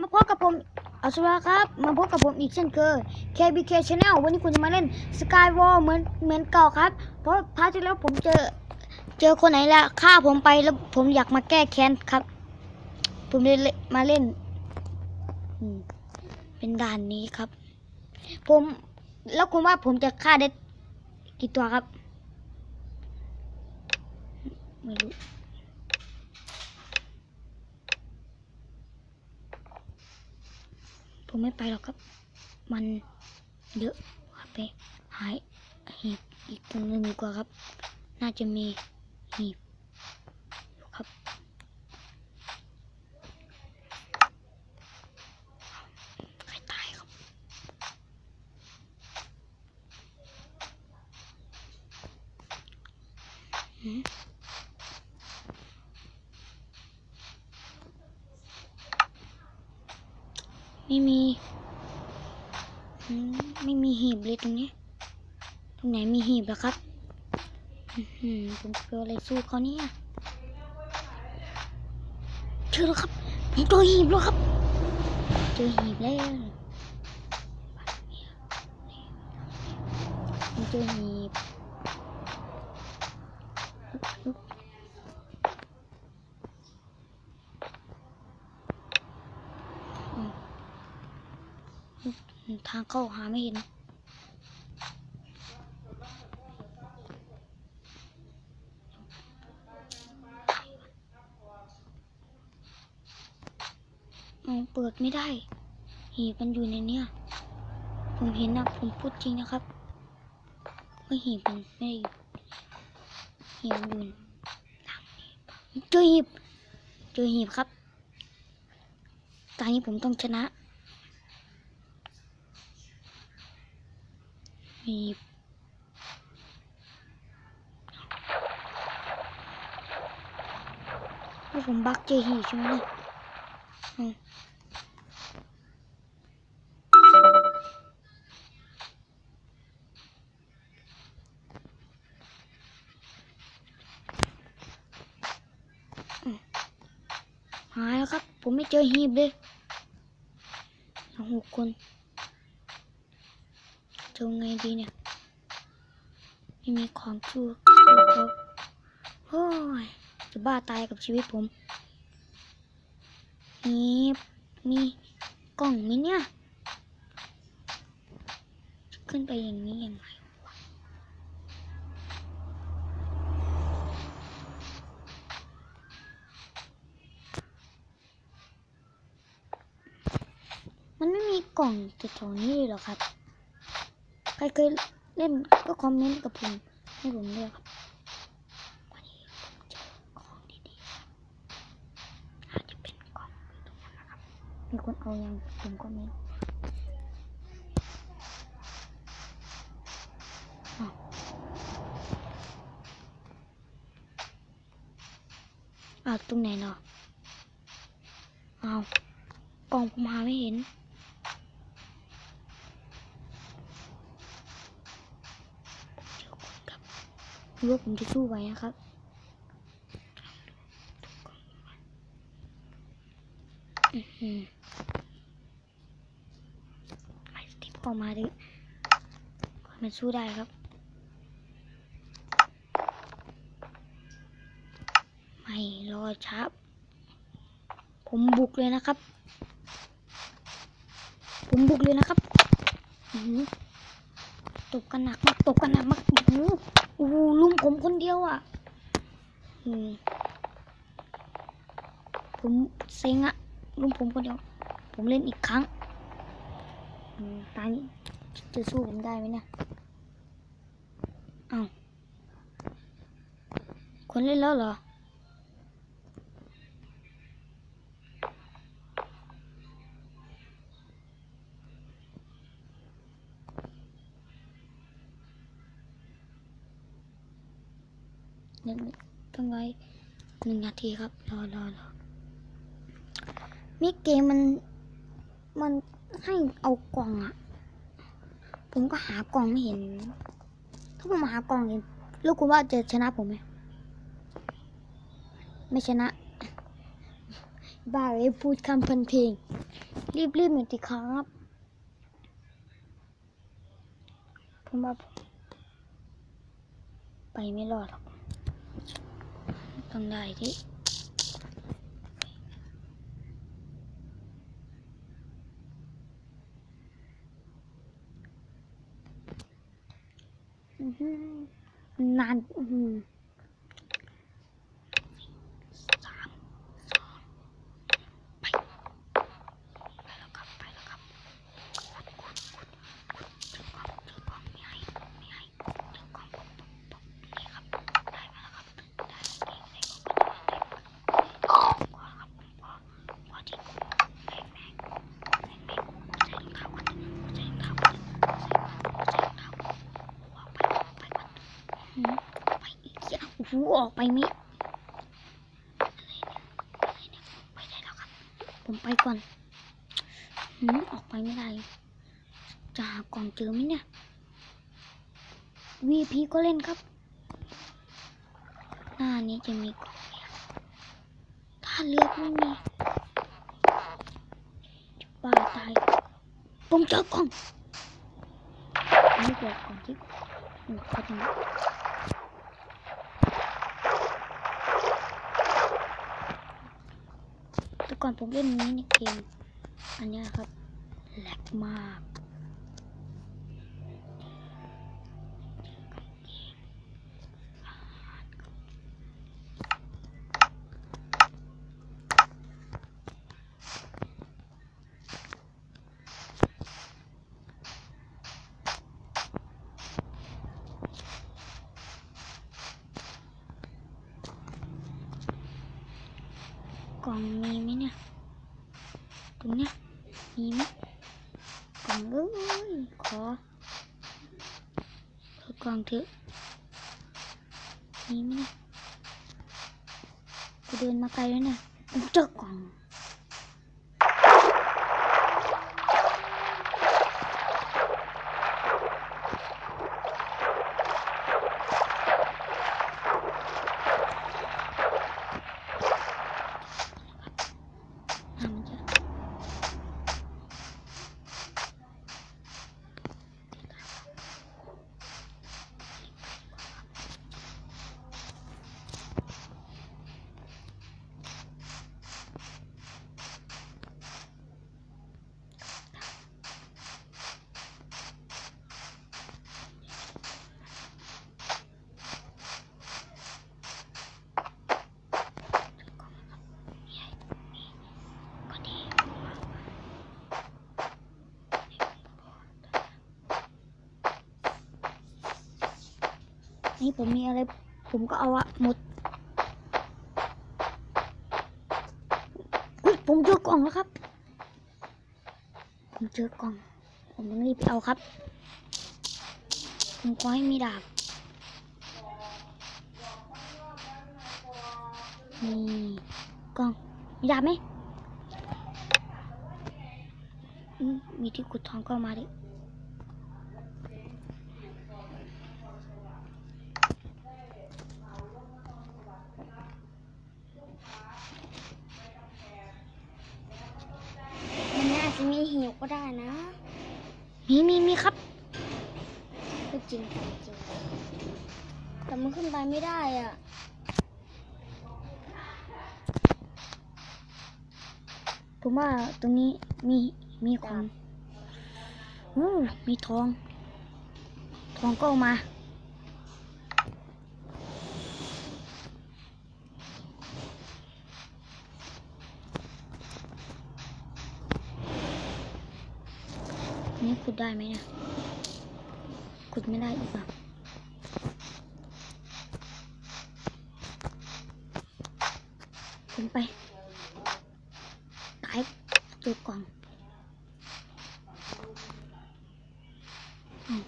มาพบกับผมอัศวะครับ มาพบกับผมอีกเช่นเคย KBK Channel วันนี้คุณจะมาเล่น Skywall เหมือนเหมือนเก่าครับ เพราะพาร์ทที่แล้วผมเจอ เจอคนไหนละฆ่าผมไปแล้วผมอยากมาแก้แค้นครับ ผมเล่นมาเล่น เป็นด่านนี้ครับ ผมแล้วคุณว่าผมจะฆ่าได้กี่ตัวครับ ไม่รู้ ผมไม่ไปหรอกครับ มันเยอะครับไปหายหีบอีกตรงนึงดีกว่าครับ น่าจะมีหีบอยู่ครับ ใครตายครับ หืม ไม่มี ไม่มีหีบเลยตรงนี้ ตรงไหนมีหีบแล้วครับอื้อหือผมจะเออะไรสู้เขาเนี่ยเจอแล้วครับ ผมเจอหีบแล้วครับ เจอหีบแล้วผมเจอหีบ ทางเข้าหาไม่เห็นอ๋อเปิดไม่ได้หีบมันอยู่ในเนี้ย ผมเห็นนะ ผมพูดจริงนะครับว่หีบมันไม่ได้หีบมันอยู่หลังนี้เจอหีบเจอหีบครับ ตอนนี้ผมต้องชนะีบว่ผมบักเจอหีใช่ไหมเนี่ยหายแล้วครับ ผมไม่เจอหีบเลยเหลือหกคน จะเอาไงดีเนี่ย ไม่มีของชั่วครบโอ้ยจะบ้าตายกับชีวิตผม นี่มีกล่องไหมเนี่ย ขึ้นไปอย่างนี้ยังไงมันไม่มีกล่องแถวนี้เลยหรอครับ ใครเคยเล่นก็คอมเมนต์กับผมให้ผมด้วยครับวันนี้ผมเจอของดีๆอาจจะเป็นกล่องอยู่ตรงนั้นนะครับมีคนเอายังผมก็ไม่รู้อ้าวอ้าวตรงไหนเนาะอ้าวกล่องผมหาไม่เห็น เจอคนครับดู ว่าผมจะสู้ไหวนะครับอื้อหือไอ้สติปออกมาดิมันสู้ได้ครับ ไม่รอช้าผมบุกเลยนะครับ ผมบุกเลยนะครับ อือ ตบกันหนักมากตบกันหนักมากโอ้โหลุมผมคนเดียวอะผมเซ็งอะลุมผมคนเดียว ผมเล่นอีกครั้งตายจะสู้ผมได้ไหมเนี่ยอ้าวคนเล่นแล้วเหรอ หนึ่งต้องไว้ หนึ่งนาทีครับ รอรอรอมิเกมมัน มันให้เอากล่องอะผมก็หากล่องไม่เห็น ถ้าผมหากล่องเห็นล้วคุณว่าจะชนะผมไหม ไม่ชนะ บ้าเลยพูดคำพันเพลง รีบรีบหน่อยสิครับ ผมว่าผมไปไม่รอดหรอก ต้องได้ที่นานอืมหือสามสองไปไปแล้วครับไปแล้วครับขุดขุดขุดขุดเจอกล่องเจอกล่องไม่ให้ไม่ให้เจอกล่องปุ๊บปุ๊บปุ๊บนี่ครับได้มาแล้วครับได้ได้ได้ก็ก็ได้พอครับพอพอที่แม่งแม่งแม่งแม่งใส่รองเท้าก่อนใส่รองเท้าก่อนใส่รองเท้าก่อนออกไปไปก่อนหืมไปอีกเออกไปมิอะไม่ไปได้แล้วครับ ผมไปก่อนหืมออกไปไม่ได้ จะหากล่องเจอไหมเนี่ย VP ก็เล่นครับ หน้านี้จะมีกล่องถ้าเลือกไม่มีจะบ้าตายผมเจอกล่องนี่บอกก่อนที่อืมเขาทำแต่ ก่อนผมเล่นนี้ในเกม อันนี้ครับแหลกมาก กล่องมีไหมเนี่ยตรงเนี้ยมีไหมกล่องเอ้ยขอขอกล่องเถอะมีไหมเนี่ยกูเดินมาไกลแล้วเนี่ยเจอกล่อง ทำจะก็ดี นี่ผมมีอะไร ผมก็เอาอะหมด ผมเจอกล่องแล้วครับ ผมเจอกล่อง ผมต้องรีบไปเอาครับ ผมขอให้มีดาบนี่กล่อง มีดาบไหมอืมมีที่ขุดทองก็มาดิ มันน่า จะมีหิวก็ได้นะ มีมีมีครับก็จริงจริงจริง แต่มันขึ้นไปไม่ได้อะผมว่าตรงนี้มีมีของอู้มีทอง ทองก็เอามา ได้ไหมเนี่ย ขุดไม่ได้อีกอะผมไป ตายตัวกล่องอ้าว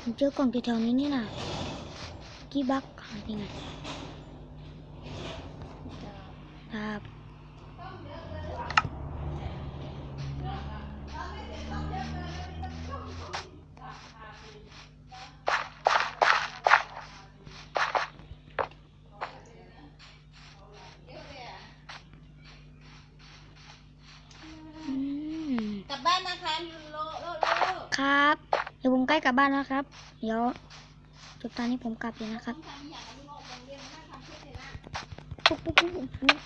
ผมเจอกล่องแถวๆนี้นี่นะกี่บักหายังไง นะคะยูโรโลโล ครับ เดี๋ยวผมใกล้กลับบ้านแล้วครับ เดี๋ยวจบตอนนี้ผมกลับเลยนะครับปุ๊บปุ๊บปุ๊บปุ๊บ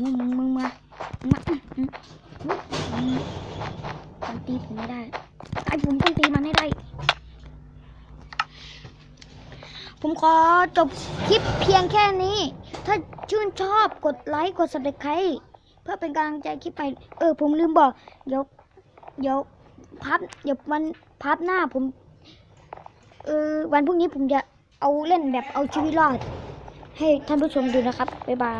มึงมึงมึงมามาผมตีผมไม่ได้ไอผมต้องตีมันให้ได้ ผมขอจบคลิปเพียงแค่นี้ ถ้าชื่นชอบกดไลค์ กด subscribe เพื่อเป็นกำลังใจคลิปไปเออผมลืมบอกเดี๋ยวเดี๋ยวพับเดี๋ยววันพับหน้าผมเออวันพรุ่งนี้ผมจะเอาเล่นแบบเอาชีวิตรอด ให้ท่านผู้ชมดูนะครับบ๊ายบาย